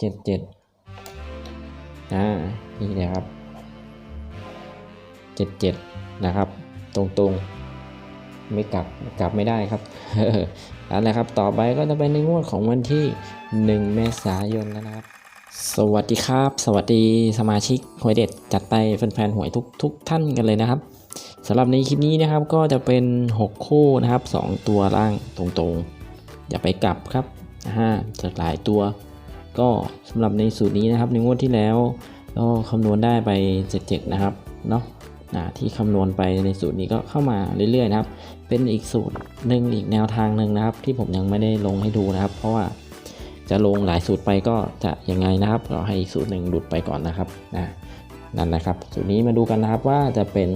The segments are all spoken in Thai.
เจ็ดเจ็ดอ่านี่นะครับเจ็ดเจ็ดนะครับ ตรงตรงๆไม่กลับกลับไม่ได้ครับนั่นแหละครับต่อไปก็จะเป็นในงวดของวันที่ 1 เมษายนแล้วนะครับ สวัสดีครับ สวัสดีสมาชิกหวยเด็ดจัดไปแฟนๆหวยทุกทุกท่านกันเลยนะครับสำหรับในคลิปนี้นะครับก็จะเป็น 6 คู่นะครับ 2 ตัวล่างตรงๆ อย่าไปกลับครับห้าจะหลายตัว ก็สำหรับในสูตรนี้นะครับในงวดที่แล้วก็คำนวณได้ไป77นะครับเนาะนะที่คำนวณไปในสูตรนี้ก็เข้ามาเรื่อยๆนะครับ เป็นอีกสูตรหนึ่งอีกแนวทางหนึ่งนะครับ ที่ผมยังไม่ได้ลงให้ดูนะครับ เพราะว่าจะลงหลายสูตรไปก็จะยังไงนะครับเราให้อีกสูตรหนึ่งหลุดไปก่อนนะครับนะนั่นนะครับ สูตรนี้มาดูกันนะครับว่าจะเป็น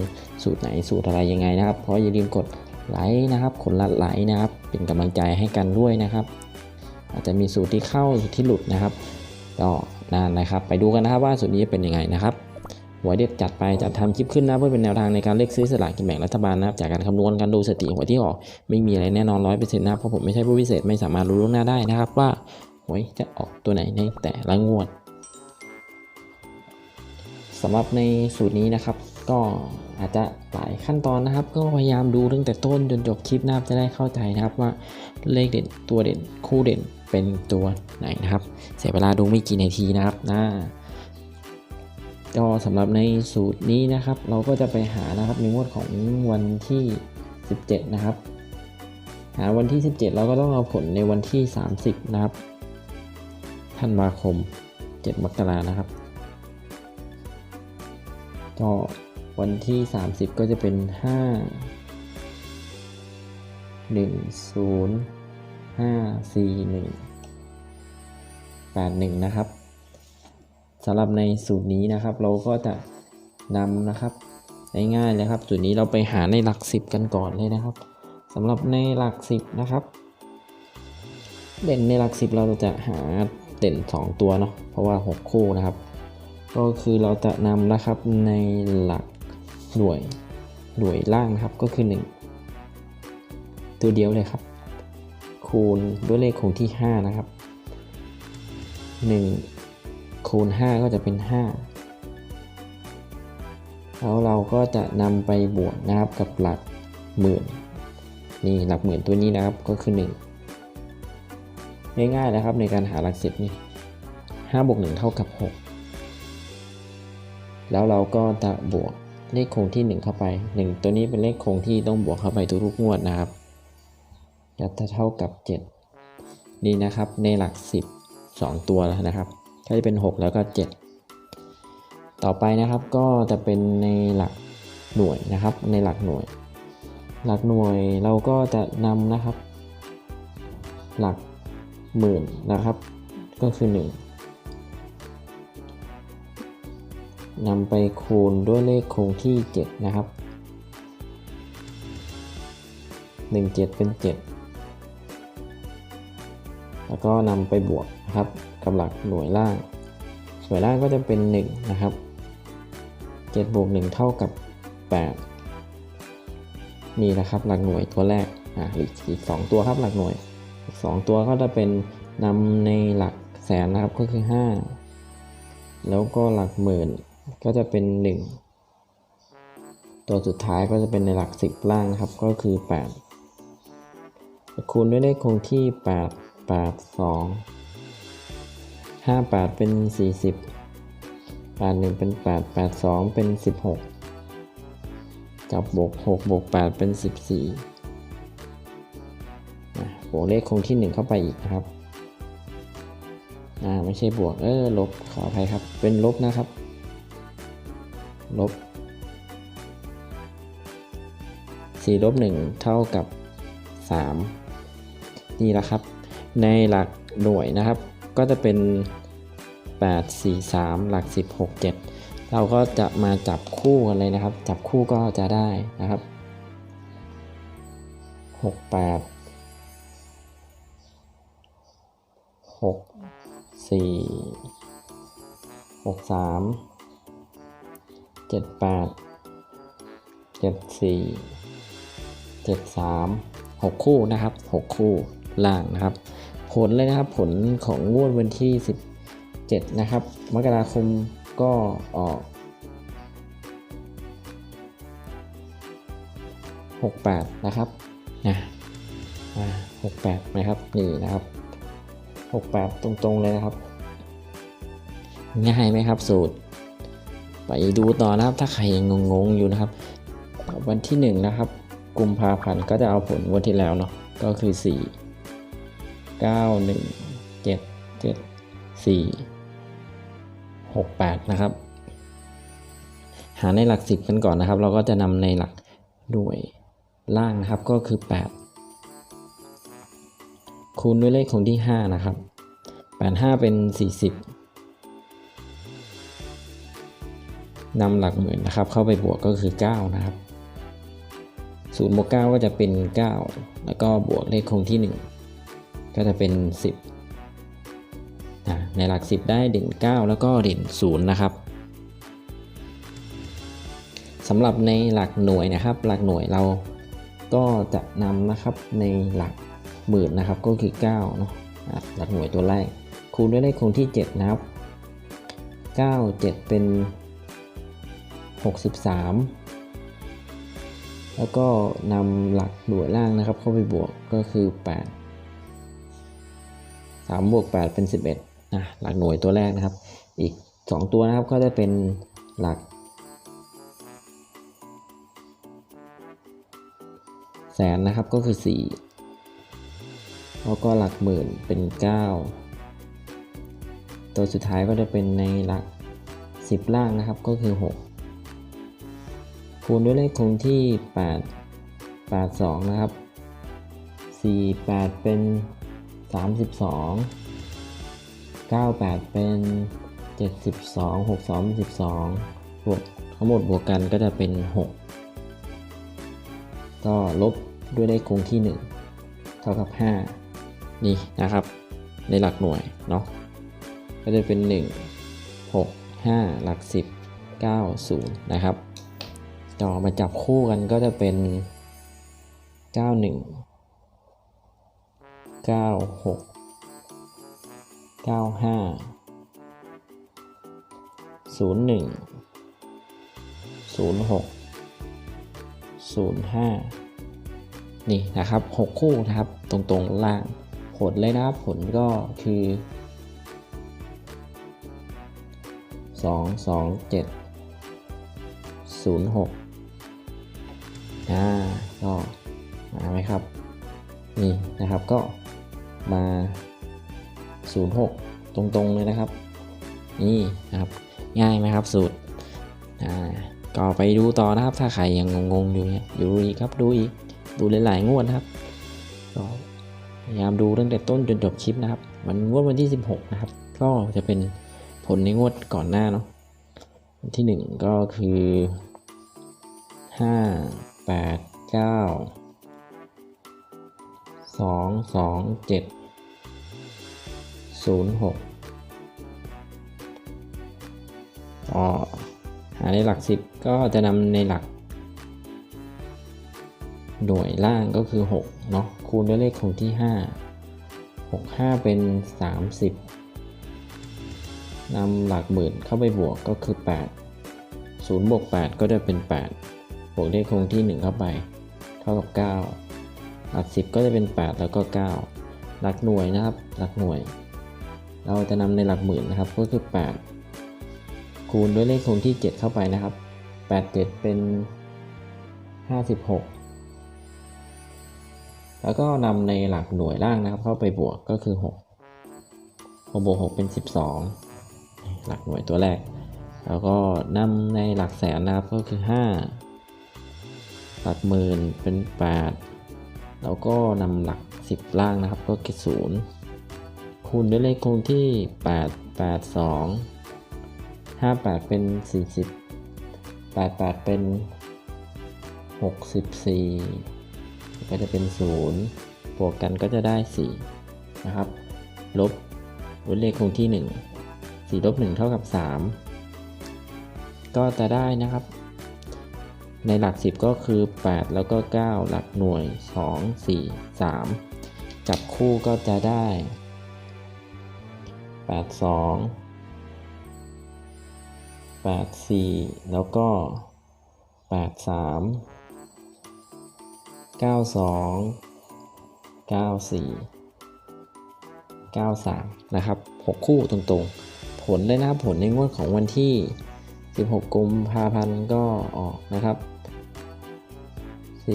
สูตรไหนสูตรอะไรยังไงนะครับ เพราะอย่าลืมกดไลค์นะครับกดลัดไลค์นะครับ เป็นกำลังใจให้กันด้วยนะครับ อาจจะมีสูตรที่เข้าสูตรที่หลุดนะครับก็นั่นนะครับ ไปดูกันนะครับว่าสูตรนี้จะเป็นยังไงนะครับหวยเด็ดจัดไปจัดทำคลิปขึ้นนะเพื่อเป็นแนวทางในการเลือกซื้อสลากกินแบ่งรัฐบาลนะครับจากการคำนวณการดูสถิติหวยที่ออกไม่มีอะไรแน่นอนร้อยเปอร์เซ็นต์นะเพราะผมไม่ใช่ผู้พิเศษไม่สามารถรู้ล่วงหน้าได้นะครับว่าหวยจะออกตัวไหนในแต่ละงวดสำหรับในสูตรนี้นะครับก็ อาจจะหลายขั้นตอนนะครับ ก็พยายามดูตั้งแต่ต้นจนจบคลิปนะครับจะได้เข้าใจนะครับว่าเลขเด่นตัวเด่นคู่เด่นเป็นตัวไหนนะครับ เสียเวลาดูไม่กี่นาทีนะครับนะก็สำหรับในสูตรนี้นะครับ เราก็จะไปหานะครับในงวดของวันที่ 17 นะครับ หาวันที่ 17 เราก็ต้องเอาผลในวันที่ 30 นะครับธันวาคม 7 มกรานะครับก็ วันที่ 30 ก็จะเป็น 5 1 0 5 4 1 8 1 นะครับสำหรับในสูตรนี้นะครับเราก็จะนำนะครับง่ายๆเลยครับสูตรนี้เราไปหาในหลัก 10 กันก่อนเลยนะครับสำหรับในหลัก 10 นะครับ เด่นในหลัก 10 เราจะหาเด่น 2 ตัวเนาะเพราะว่า 6 คู่นะครับ ก็คือเราจะนำนะครับในหลัก หน่วยหน่วยล่างนะครับก็คือ 1 ตัวเดียวเลยครับ คูณด้วยเลขคงที่ 5 นะครับ 1 คูณ 5 ก็จะเป็น 5 แล้วเราก็จะนำไปบวกนะครับกับหลักหมื่นนี่หลักหมื่นตัวนี้นะครับก็คือ 1 ง่ายๆนะครับในการหาหลักสิบนี่5บวก1เท่ากับ 6 แล้วเราก็จะบวก เลขคงที่ 1 เข้าไป 1 ตัวนี้เป็นเลขคงที่ต้องบวกเข้าไปทุกๆงวดนะครับจะเท่ากับ 7 นี่นะครับในหลัก 10 2 ตัวแล้วนะครับก็จะเป็น 6 แล้วก็ 7 ต่อไปนะครับก็จะเป็นในหลักหน่วยนะครับ ในหลักหน่วย หลักหน่วยเราก็จะนำนะครับ หลักหมื่นนะครับ ก็คือ 1 นำไปคูณด้วยเลขคงที่ 7 นะครับ 1 7 เป็น 7 แล้วก็นำไปบวกนะครับกับหลักหน่วยล่าง หน่วยล่างก็จะเป็น 1 นะครับ 7 บวก 1 เท่ากับ 8 นี่นะครับหลักหน่วยตัวแรกอ่าอีกอีก 2 ตัวครับหลักหน่วยอีก2ตัวก็จะเป็นนำในหลักแสนนะครับก็คือ 5 แล้วก็หลักหมื่น ก็จะเป็น 1 ตัวสุดท้ายก็จะเป็นในหลัก 10 ล่างนะครับ ก็คือ 8 คูณด้วยเลขคงที่ 8 8 2 5 8 เป็น 40 8 1 เป็น 8 8 2 เป็น 16จับบวก 6 บวก 8 เป็น 14บวกเลขคงที่ 1 เข้าไปอีกนะครับ อ่า ไม่ใช่บวก เออ ลบ ขออภัยครับ เป็นลบนะครับ ลบ4ลบ1เท่ากับ 3 นี่แหละครับ ในหลักหน่วยนะครับ ก็จะเป็น 8 4 3 หลัก 10 6 7 เราก็จะมาจับคู่กันเลยนะครับ จับคู่ก็จะได้นะครับ 6 8 6 4 6 3 7 8 7 4 7 3 6คู่นะครับ6คู่ล่างนะครับ ผลเลยนะครับผลของงวดวันที่7นะครับ มกราคมก็ออก68นะครับนะอ่า68นะครับนี่นะครับ68ตรงๆเลยนะครับ ง่ายไหมครับสูตร ไปดูต่อนะครับถ้าใครยังงงๆอยู่นะครับ วันที่1นะครับกุมภาพันธ์ก็จะเอาผลวันที่แล้วเนาะก็คือ 4 9 1 7 7 4 6 8 นะครับ หาในหลัก 10 กันก่อนนะครับ เราก็จะนำในหลักด้วยล่างนะครับก็คือ 8 คูณด้วยเลขคงที่ 5 นะครับ 8 5 เป็น 40 นำหลักหมื่นนะครับ เข้าไปบวกก็คือ 9 นะครับ0บวก9ก็จะเป็น 9 แล้วก็บวกเลขคงที่ 1 ก็จะเป็น 10นะในหลัก 10 ได้เด่น 9 แล้วก็เด่น 0 นะครับสำหรับในหลักหน่วยนะครับ หลักหน่วยเราก็จะนำนะครับในหลักหมื่นนะครับก็คือ9เนาะอะหลักหน่วยตัวแรกคูณด้วยเลขคงที่ 7 นะครับ 9 7 เป็น 63 แล้วก็นำหลักหน่วยล่างนะครับ เข้าไปบวกก็คือ 8 3 บวก 8 เป็น 11นะหลักหน่วยตัวแรกนะครับ อีก 2 ตัวนะครับก็จะเป็นหลัก แสนนะครับก็คือ 4 แล้วก็หลักหมื่นเป็น 9ตัวสุดท้ายก็จะเป็นในหลัก 10 ล่างนะครับก็คือ 6 คูณด้วยเลขคงที่ 8 8 2 นะครับ 4 8 เป็น 32 9 8 เป็น 72 6 2เป็น12บวกทั้งหมดบวกกันก็จะเป็น 6 ก็ลบด้วยเลขคงที่ 1 เท่ากับ 5 นี่นะครับ ในหลักหน่วยเนาะก็จะเป็น 1 6 5 หลัก 10 9 0 นะครับ ต่อมาจับคู่กันก็จะเป็น 91 96 95 01 06 05 นี่นะครับ 6 คู่นะครับ ตรงๆล่าง ผลเลยนะครับ ผลก็คือ 2 2 7 0 6 อ่าก็มาไหมครับ นี่นะครับก็มา 06 ตรงๆเลยนะครับ นี่นะครับ ง่ายไหมครับสูตรอ่าก็ไปดูต่อนะครับถ้าใครยังงงๆอยู่เนี่ยอยู่อีกครับดูอีกดูหลายๆงวดนะครับก็พยายามดูตั้งแต่ต้นจนจบคลิปนะครับ มันงวดวันที่ 16 นะครับ ก็จะเป็นผลในงวดก่อนหน้าเนาะวันที่ 1 ก็คือ 5 8 9 2 2 7 0 6ก็หาในหลัก10ก็จะนำในหลัก หน่วยล่างก็คือ6เนาะคูณด้วยเลขคงที่ 5 6 5 เป็น 30นำหลักหมื่นเข้าไปบวกก็คือ 8 0บวก8ก็จะเป็น 8 บวกเลขคงที่ 1 เข้าไป เท่ากับ 9 หลัก 10 ก็จะเป็น 8 แล้วก็ 9 หลักหน่วยนะครับ หลักหน่วย เราจะนำในหลักหมื่นนะครับ ก็คือ 8 คูณด้วยเลขคงที่ 7 เข้าไปนะครับ 8 7 เป็น 56แล้วก็นำในหลักหน่วยล่างนะครับ เข้าไปบวกก็คือ6 6บวก6เป็น 12 หลักหน่วยตัวแรก แล้วก็นำในหลักแสนนะครับก็คือ 5 หลักหมื่นเป็น 8 แล้วก็นำหลัก 10 ล่างนะครับก็คือ0คูณด้วยเลขคงที่ 8 8 2 58 เป็น 40 88 เป็น 64 ก็จะเป็น 0 บวกกันก็จะได้ 4 นะครับ ลบด้วยเลขคงที่ 1 4ลบ1เท่ากับ 3 ก็จะได้นะครับ ในหลัก 10 ก็คือ 8 แล้วก็ 9 หลักหน่วย 2 4 3 จับคู่ก็จะได้ 8 2แปดสี่แล้วก็แปดสามเก้าสองเก้าสี่เก้าสามนะครับหกคู่ตรงๆ ผลเลยนะครับผลในงวดของวันที่ 16 กุมภาพันธ์ก็ออกนะครับ 403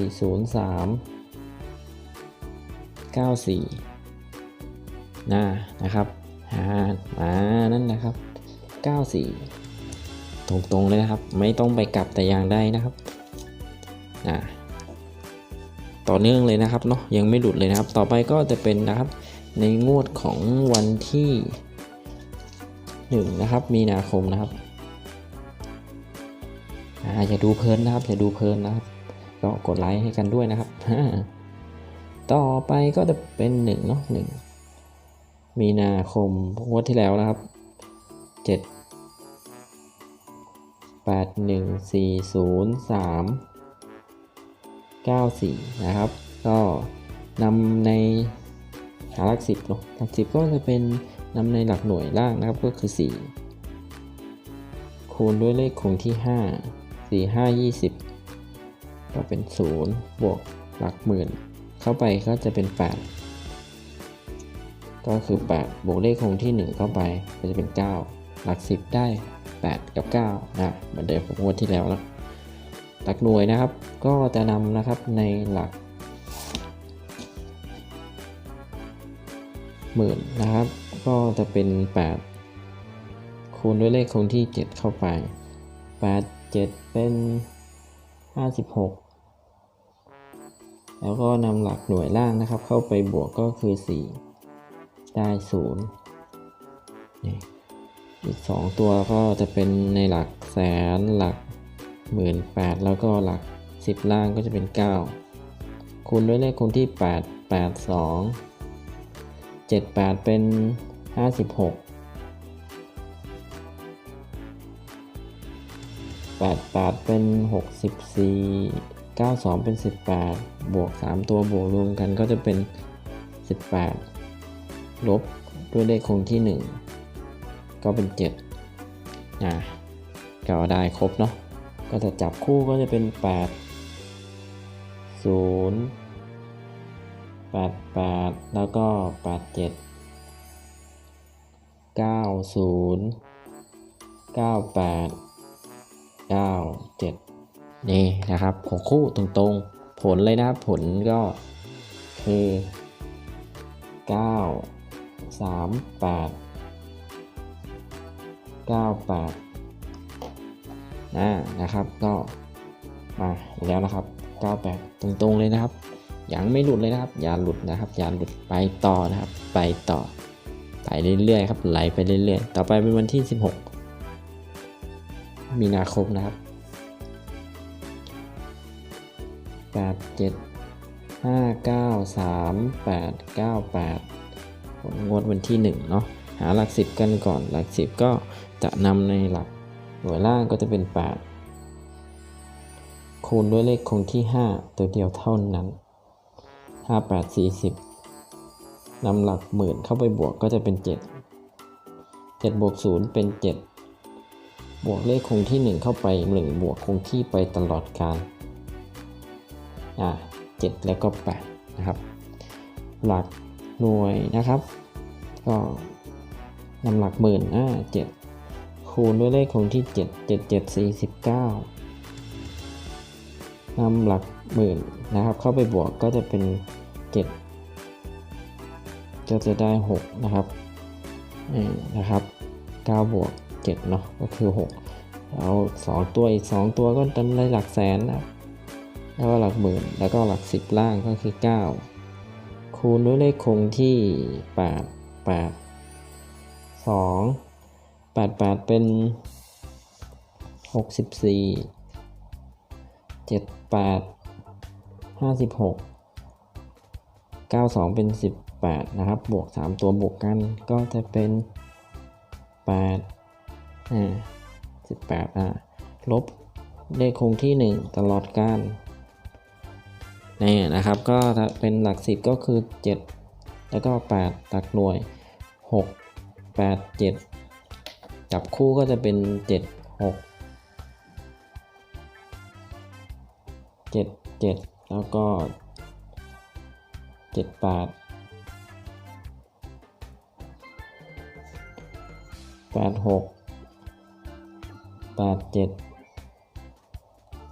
94นะนะครับหามานั่นนะครับ94ตรงๆเลยนะครับ ไม่ต้องไปกลับแต่อย่างใดนะครับนะต่อเนื่องเลยนะครับเนาะยังไม่หลุดเลยนะครับ ต่อไปก็จะเป็นนะครับในงวดของวันที่1นะครับมีนาคมนะครับ อ่าอย่าดูเพลินนะครับอย่าดูเพลินนะครับ ก็กดไลค์ให้กันด้วยนะครับ ต่อไปก็จะเป็นหนึ่งเนาะหนึ่งมีนาคมงวดที่แล้วนะครับเจ็ดแปดหนึ่งสี่ศูนย์สามเก้าสี่นะครับ ก็นำในหาหลักสิบเนาะหลักสิบก็จะเป็นนำในหลักหน่วยล่างนะครับก็คือสี่คูณด้วยเลขคงที่ห้าสี่ห้ายี่สิบ ก็เป็น 0 บวกหลักหมื่น เข้าไปก็จะเป็น 8 ก็คือ 8 บวกเลขคงที่ 1 เข้าไปก็จะเป็น 9 หลัก 10 ได้ 8 กับ9นะเหมือนเดิมของงวดที่แล้วแล้วหลักหน่วยนะครับก็จะนำนะครับในหลักหมื่นนะครับ ก็จะเป็น 8 คูณด้วยเลขคงที่ 7 เข้าไป 8 7 เป็น 56 แล้วก็นำหลักหน่วยล่างนะครับ เข้าไปบวกก็คือ 4 ได้0นี่อีก 2 ตัวก็จะเป็นในหลักแสนหลักหมื่นแปดแล้วก็หลัก 10 ล่างก็จะเป็น 9 คูณด้วยเลขคูณที่ 8 8 2 7 8 เป็น 56 8 8 เป็น 64 92 เป็น 18 บวก 3 ตัวบวกรวมกันก็จะเป็น 18 ลบด้วยเลขคงที่ 1 ก็เป็น7นะก็ได้ครบเนาะก็จะจับคู่ก็จะเป็น 8 0 8 8 แล้วก็ 8 7 9 0 9 8 9 7 นี่นะครับหคู่ตรงๆ ผลเลยนะครับ ผลก็คือ 9 3 8 9 8นะนะครับก็มาอีกแล้วนะครับ 98 ตรงๆเลยนะครับยังไม่หลุดเลยนะครับ อย่าหลุดนะครับ อย่าหลุดไปต่อนะครับ ไปต่อ ไปเรื่อยๆครับไหลไปเรื่อยๆ ต่อไปเป็นวันที่ 16 มีนาคมนะครับแปดเจ็ดห้าเก้าสามแปดเก้าแปดงวดวันที่หนึ่งเนาะหาหลักสิบกันก่อนหลักสิบก็จะนำในหลักหน่วยล่างก็จะเป็นแปดคูณด้วยเลขคงที่ห้าตัวเดียวเท่านั้นห้าแปดสี่สิบนำหลักหมื่นเข้าไปบวกก็จะเป็นเจ็ดเจ็ดบวกศูนย์เป็นเจ็ด บวกเลขคงที่หนึ่งเข้าไปหนึ่งบวกคงที่ไปตลอดกาลอ่าเจ็ดแล้วก็แปดนะครับ หลักหน่วยนะครับ ก็นำหลักหมื่นอ่าเจ็ดคูณด้วยเลขคงที่เจ็ดเจ็ดเจ็ดสี่สิบเก้านำหลักหมื่นนะครับ เข้าไปบวกก็จะเป็นเจ็ดก็จะได้หกนะครับนี่นะครับเก้าบวก เจ็ดเนาะก็คือหกเอาสองตัวอีกสองตัวก็ทำได้หลักแสนนะแล้วก็หลักหมื่นแล้วก็หลักสิบล่างก็คือ 9 คูณด้วยเลขคงที่ 8 8 2 8 8 เป็น 64 7 8 56 92 เป็น 18 นะครับ บวก 3 ตัวบวกกันก็จะเป็น 8 อ่า18อ่าลบเลขคงที่1ตลอดการนี่นะครับ ก็ถ้าเป็นหลักสิบก็คือ7แล้วก็8หลักหน่วย6 8 7จับคู่ก็จะเป็น7หกเจ็ดเจ็ดแล้วก็เจ็ดแปดแปดหก แปดเจ็ด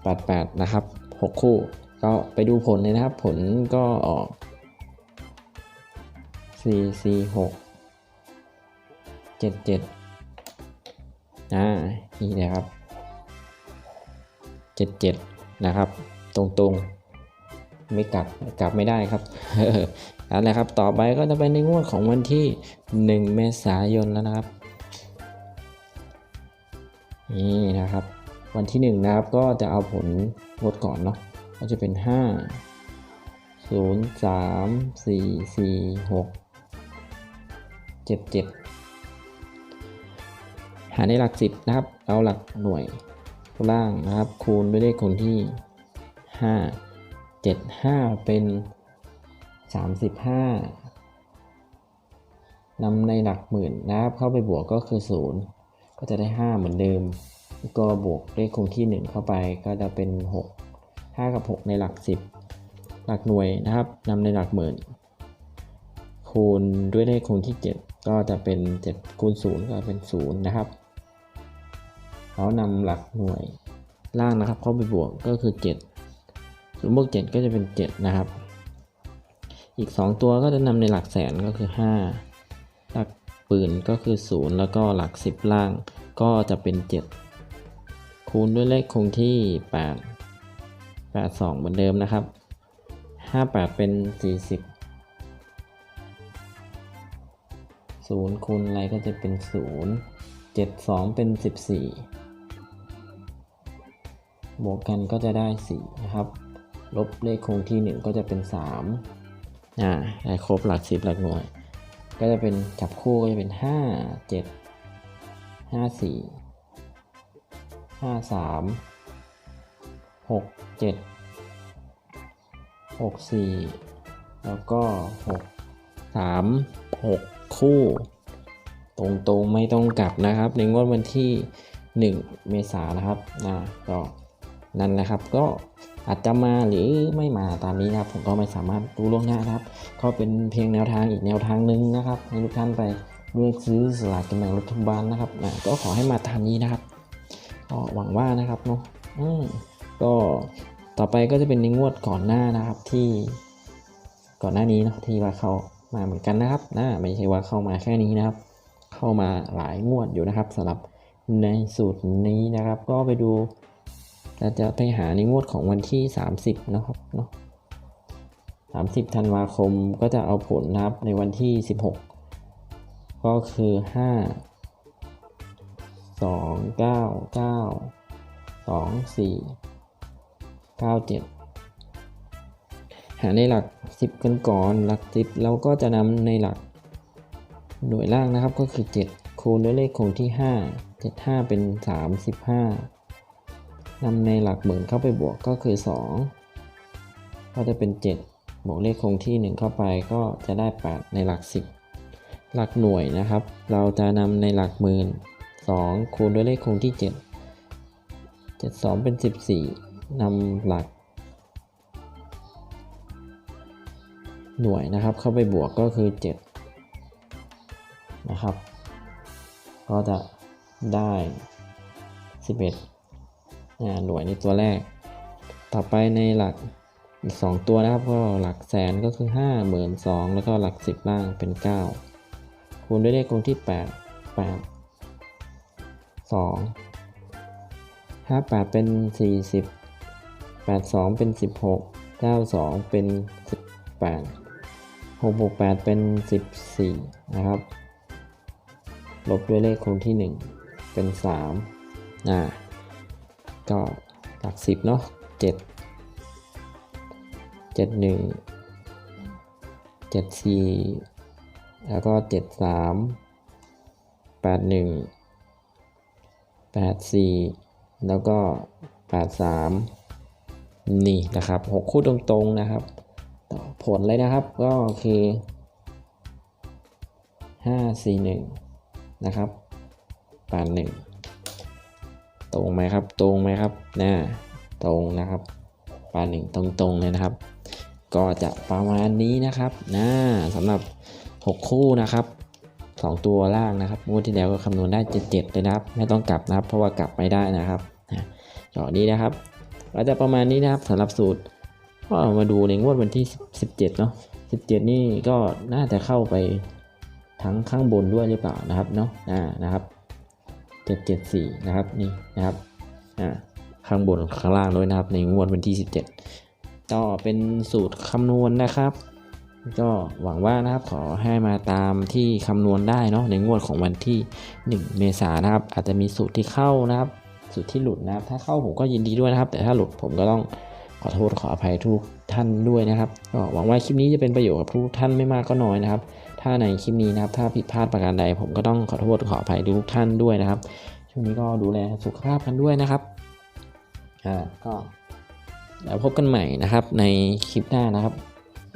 แปดแปดนะครับหกคู่ ก็ไปดูผลเลยนะครับ ผลก็ออกสี่สี่หกเจ็ดเจ็ดอ่านี่นะครับเจ็ดเจ็ดนะครับตรงตรงๆ ไม่กลับกลับไม่ได้ครับเอาละครับ ต่อไปก็จะเป็นในงวดของวันที่ 1 เมษายนแล้วนะครับ นี่นะครับ วันที่ 1 นะครับก็จะเอาผลงวดก่อนเนาะก็จะเป็น 5 0 3 4 4 6 7 7 หาในหลักสิบนะครับ เอาหลักหน่วยล่างนะครับ คูณด้วยเลขคงที่ 5 7 5 เป็น 35นำในหลักหมื่นนะครับ เข้าไปบวกก็คือ 0 ก็จะได้ 5 เหมือนเดิมก็บวกเลขคงที่ 1 เข้าไปก็จะเป็น 6 5 กับ 6 ในหลัก 10 หลักหน่วยนะครับนำในหลักหมื่น คูณด้วยเลขคงที่ 7 ก็จะเป็น 7 คูณ 0 ก็เป็น 0 นะครับแล้วนำหลักหน่วยล่างนะครับ เข้าไปบวกก็คือ 7 0บวก7ก็จะเป็น 7 นะครับ อีก 2 ตัวก็จะนำในหลักแสนก็คือ5หลัก ปืนก็คือ 0 แล้วก็หลัก 10 ล่าง ก็จะเป็น 7 คูณด้วยเลขคงที่ 8 82 เหมือนเดิมนะครับ 58 เป็น 40 0 คูณอะไรก็จะเป็น 0 72 เป็น 14 บวกกันก็จะได้ 4 นะครับ ลบเลขคงที่ 1 ก็จะเป็น 3อ่าได้ครบหลัก 10 หลักหน่วย ก็จะเป็นจับคู่ก็จะเป็น5 7 5 4 5 3 6 7 6 4แล้วก็6 3 6คู่ ตรงๆไม่ต้องกลับนะครับ ในงวดวันที่ 1 เมษายนนะครับนะก็นั่นแหละครับก็ อาจจะมาหรือไม่มาตามนี้นะครับผมก็ไม่สามารถรู้ล่วงหน้าครับ ก็เป็นเพียงแนวทางอีกแนวทางหนึ่งนะครับให้ทุกท่านไปเลือกซื้อสลากกินแบ่งรัฐบาลนะครับนะก็ขอให้มาตามนี้นะครับก็หวังว่านะครับเนาะอืมก็ต่อไปก็จะเป็นในงวดก่อนหน้านะครับที่ก่อนหน้านี้เนาะที่ว่าเข้ามาเหมือนกันนะครับนะไม่ใช่ว่าเข้ามาแค่นี้นะครับ เข้ามาหลายงวดอยู่นะครับสำหรับในสูตรนี้นะครับ ก็ไปดู เราจะไปหาในงวดของวันที่ 30 นะครับเนาะ30 ธันวาคมก็จะเอาผลนะครับในวันที่ 16 ก็คือ 5 2 9 9 2 4 9 7 หาในหลัก 10 กันก่อนหลัก 10 เราก็จะนำในหลักหน่วยล่างนะครับก็คือ 7 คูณด้วยเลขคงที่ 5 7 5 เป็น 35 นำในหลักหมื่นเข้าไปบวกก็คือ 2 ก็จะเป็น 7 บวกเลขคงที่ 1 เข้าไปก็จะได้ 8 ในหลัก 10 หลักหน่วยนะครับ เราจะนำในหลักหมื่น 2 คูณด้วยเลขคงที่ 7 7 2 เป็น 14นำหลัก หน่วยนะครับ เข้าไปบวกก็คือ 7 นะครับ ก็จะได้ 11อ่า หน่วยในตัวแรก ต่อไปในหลักอีก2ตัวนะครับก็หลักแสนก็คือ 5 2 0 0 0แล้วก็หลัก 10 ล่างเป็น 9 คูณด้วยเลขคงที่ 8 8 2 5 8 เป็น 40 8 2 เป็น 16 9 2 เป็น 18 6บวก8เป็น 14 นะครับ ลบด้วยเลขคงที่ 1 เป็น3อ่า ก็หลัก10เนาะ7 7 1 7 4แล้วก็7 3 8 1 8 4แล้วก็8 3นี่นะครับ6คู่ตรงๆนะครับ ผลเลยนะครับก็คือ5 4 1นะครับ8 1 ตรงไหมครับ ตรงไหมครับน่าตรงนะครับปลาหนึ่งตรงๆเลยนะครับ ก็จะประมาณนี้นะครับนะสำหรับ 6 คู่นะครับ 2 ตัวล่างนะครับงวดที่แล้วก็คำนวณได้7 7เลยนะครับ ไม่ต้องกลับนะครับ เพราะว่ากลับไม่ได้นะครับนะจอนี้นะครับก็จะประมาณนี้นะครับสำหรับสูตรก็เอมาดูในงวดวันที่ 17เนาะ17 นี่ก็น่าจะเข้าไปทั้งข้างบนด้วยหรือเปล่านะครับเนาะอ่านะครับ 774 นะครับนี่นะครับอ่าข้างบนข้างล่างด้วยนะครับ ในงวดวันที่ 17 ก็เป็นสูตรคำนวณนะครับ ก็หวังว่านะครับขอให้มาตามที่คำนวณได้เนาะในงวดของวันที่ 1 เมษายนนะครับ อาจจะมีสูตรที่เข้านะครับ สูตรที่หลุดนะครับ ถ้าเข้าผมก็ยินดีด้วยนะครับ แต่ถ้าหลุดผมก็ต้อง ขอโทษขออภัยทุกท่านด้วยนะครับก็หวังว่าคลิปนี้จะเป็นประโยชน์กับทุกท่านไม่มากก็น้อยนะครับ ถ้าในคลิปนี้นะครับ ถ้าผิดพลาดประการใด ผมก็ต้องขอโทษขออภัยทุกท่านด้วยนะครับ ช่วงนี้ก็ดูแลสุขภาพกันด้วยนะครับอ่าก็แล้วพบกันใหม่นะครับ ในคลิปหน้านะครับ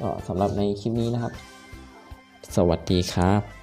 ก็สำหรับในคลิปนี้นะครับ สวัสดีครับ